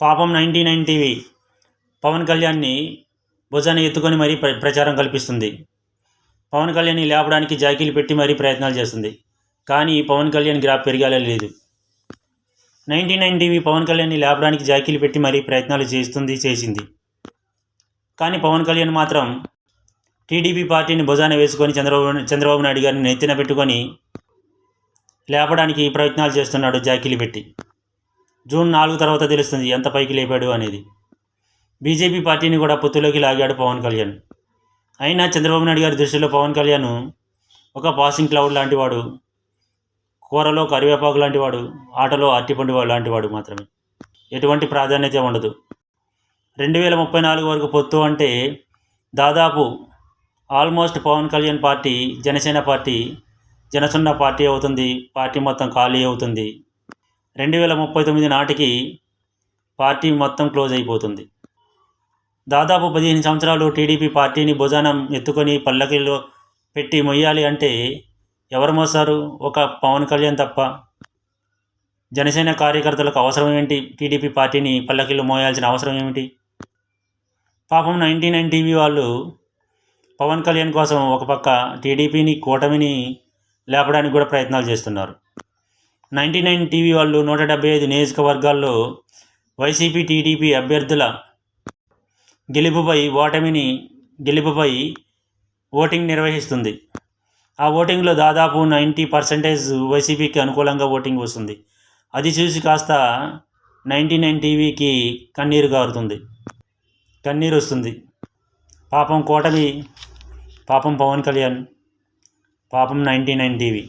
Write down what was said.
పాపం ninety nine TV Pawan కళ్యాణ్ని భుజాన్ని ఎత్తుకొని మరీ ప్ర ప్రచారం కల్పిస్తుంది. పవన్ కళ్యాణ్ని లేపడానికి జాకీలు పెట్టి మరీ ప్రయత్నాలు చేస్తుంది. కానీ పవన్ కళ్యాణ్ గ్రాఫ్ పెరిగాలే లేదు. నైంటీ నైన్ టీవీ పవన్ కళ్యాణ్ని లేపడానికి జాకీలు పెట్టి మరీ ప్రయత్నాలు చేస్తుంది చేసింది. కానీ పవన్ కళ్యాణ్ మాత్రం టీడీపీ పార్టీని భుజాన వేసుకొని చంద్రబాబు చంద్రబాబు నాయుడు గారిని నెత్తిన పెట్టుకొని లేపడానికి ప్రయత్నాలు చేస్తున్నాడు జాకీలు పెట్టి. జూన్ నాలుగు తర్వాత తెలుస్తుంది ఎంత పైకి లేపాడు అనేది. బీజేపీ పార్టీని కూడా పొత్తులోకి లాగాడు పవన్ కళ్యాణ్. అయినా చంద్రబాబు నాయుడు గారి దృష్టిలో పవన్ కళ్యాణ్ ఒక పాసింగ్ క్లౌడ్ లాంటివాడు కూరలో కరివేపాకు లాంటివాడు ఆటలో అట్టిపండు లాంటివాడు మాత్రమే. ఎటువంటి ప్రాధాన్యత ఉండదు. రెండు వేల ముప్పై నాలుగు వరకు పొత్తు అంటే దాదాపు almost Pawan Kalyan party Janasena party జనసున్న party అవుతుంది పార్టీ మొత్తం ఖాళీ అవుతుంది. రెండు వేల ముప్పై తొమ్మిది నాటికి పార్టీ మొత్తం క్లోజ్ అయిపోతుంది. దాదాపు పదిహేను సంవత్సరాలు టీడీపీ పార్టీని భుజానం ఎత్తుకొని పల్లకిలో పెట్టి మొయ్యాలి అంటే ఎవరు మోస్తారు? ఒక పవన్ కళ్యాణ్ తప్ప. జనసేన కార్యకర్తలకు అవసరం ఏంటి? టీడీపీ పార్టీని పల్లకిలో మోయాల్సిన అవసరం ఏమిటి? పాపం నైంటీ నైన్ టీవీ వాళ్ళు పవన్ కళ్యాణ్ కోసం ఒక పక్క టీడీపీని కూటమిని లేపడానికి కూడా ప్రయత్నాలు చేస్తున్నారు. నైంటీ నైన్ టీవీ వాళ్ళు నూట డెబ్బై ఐదు నియోజకవర్గాల్లో వైసీపీ టీడీపీ అభ్యర్థుల గెలుపుపై ఓటమిని గెలుపుపై ఓటింగ్ నిర్వహిస్తుంది. ఆ ఓటింగ్లో దాదాపు నైంటీ పర్సెంటేజ్ వైసీపీకి అనుకూలంగా ఓటింగ్ వస్తుంది. అది చూసి కాస్త నైంటీ నైన్ టీవీకి కన్నీరు కారుతుంది కన్నీరు వస్తుంది. పాపం కోటమి పాపం పవన్ కళ్యాణ్ పాపం నైంటీ నైన్ టీవీ.